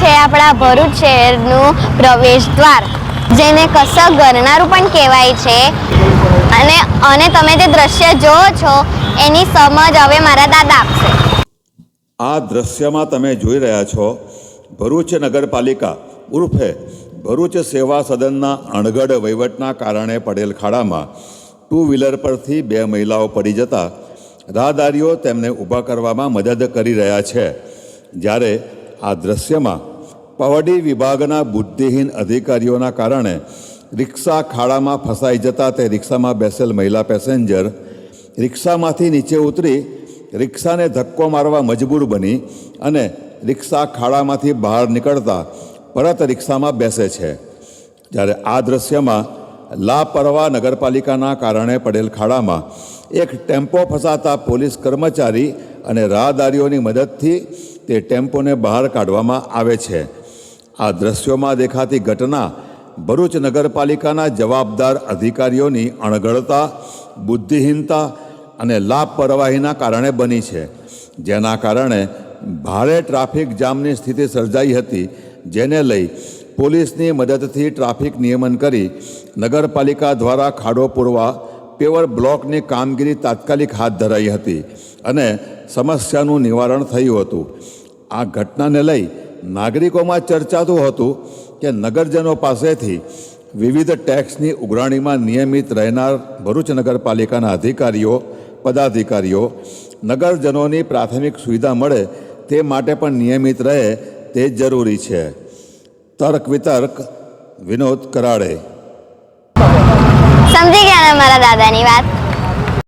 છે આપણા ભરૂચ શહેરનું પ્રવેશ દ્વાર, જેને કસક ગરનારું પણ કહેવાય છે. અને અને તમે જે દ્રશ્ય જોવો છો, એની સમજ હવે મારા દાદા આપશે. આ દ્રશ્યમાં તમે જોઈ રહ્યા છો, ભરૂચ નગરપાલિકા ઉર્ફે ભરૂચ સેવા સદનના અણગઢ વહીવટના કારણે પડેલ ખાડામાં ટુ વ્હીલર પરથી બે મહિલાઓ પડી જતા રાહદારીઓ તેમને ઊભા કરવામાં મદદ કરી રહ્યા છે. જ્યારે આ દ્રશ્યમાં પવડી વિભાગના બુદ્ધિહીન અધિકારીઓના કારણે રિક્ષા ખાડામાં ફસાઈ જતા તે રિક્ષામાં બેસેલ મહિલા પેસેન્જર રિક્ષામાંથી નીચે ઉતરી રિક્ષાને ધક્કો મારવા મજબૂર બની અને રિક્ષા ખાડામાંથી બહાર નીકળતા પરત રિક્ષામાં બેસે છે. જ્યારે આ દ્રશ્યમાં લાપરવા નગરપાલિકાના કારણે પડેલ ખાડામાં એક ટેમ્પો ફસાતા પોલીસ કર્મચારી અને રાહદારીઓની મદદથી તે ટેમ્પોને બહાર કાઢવામાં આવે છે. આ દ્રશ્યોમાં દેખાતી ઘટના ભરૂચ નગરપાલિકાના જવાબદાર અધિકારીઓની અણઘડતા બુદ્ધિહીનતા અને લાપરવાહીના કારણે બની છે. જેના કારણે ભારે ટ્રાફિક જામની સ્થિતિ સર્જાઈ હતી, જેને લઈ પોલીસની મદદથી ટ્રાફિક નિયમન કરી નગરપાલિકા દ્વારા ખાડો પૂરવા, પેવર બ્લોકની કામગીરી તાત્કાલિક હાથ ધરાઈ હતી. અને સમસ્યાનું નિવારણ થયું હતું. આ ઘટનાને લઈ નાગરિકોમાં ચર્ચાતું હતું કે નગરજનો પાસેથી વિવિધ ટેક્સની ઉઘરાણીમાં નિયમિત રહેનાર ભરૂચ નગરપાલિકાના અધિકારીઓ, પદાધિકારીઓ, નગરજનોની પ્રાથમિક સુવિધા મળે તે માટે પણ નિયમિત રહે તે જરૂરી છે. તર્ક વિતર્ક, વિનોદ કરાડે. સમજી ગયા મારા દાદાની વાત?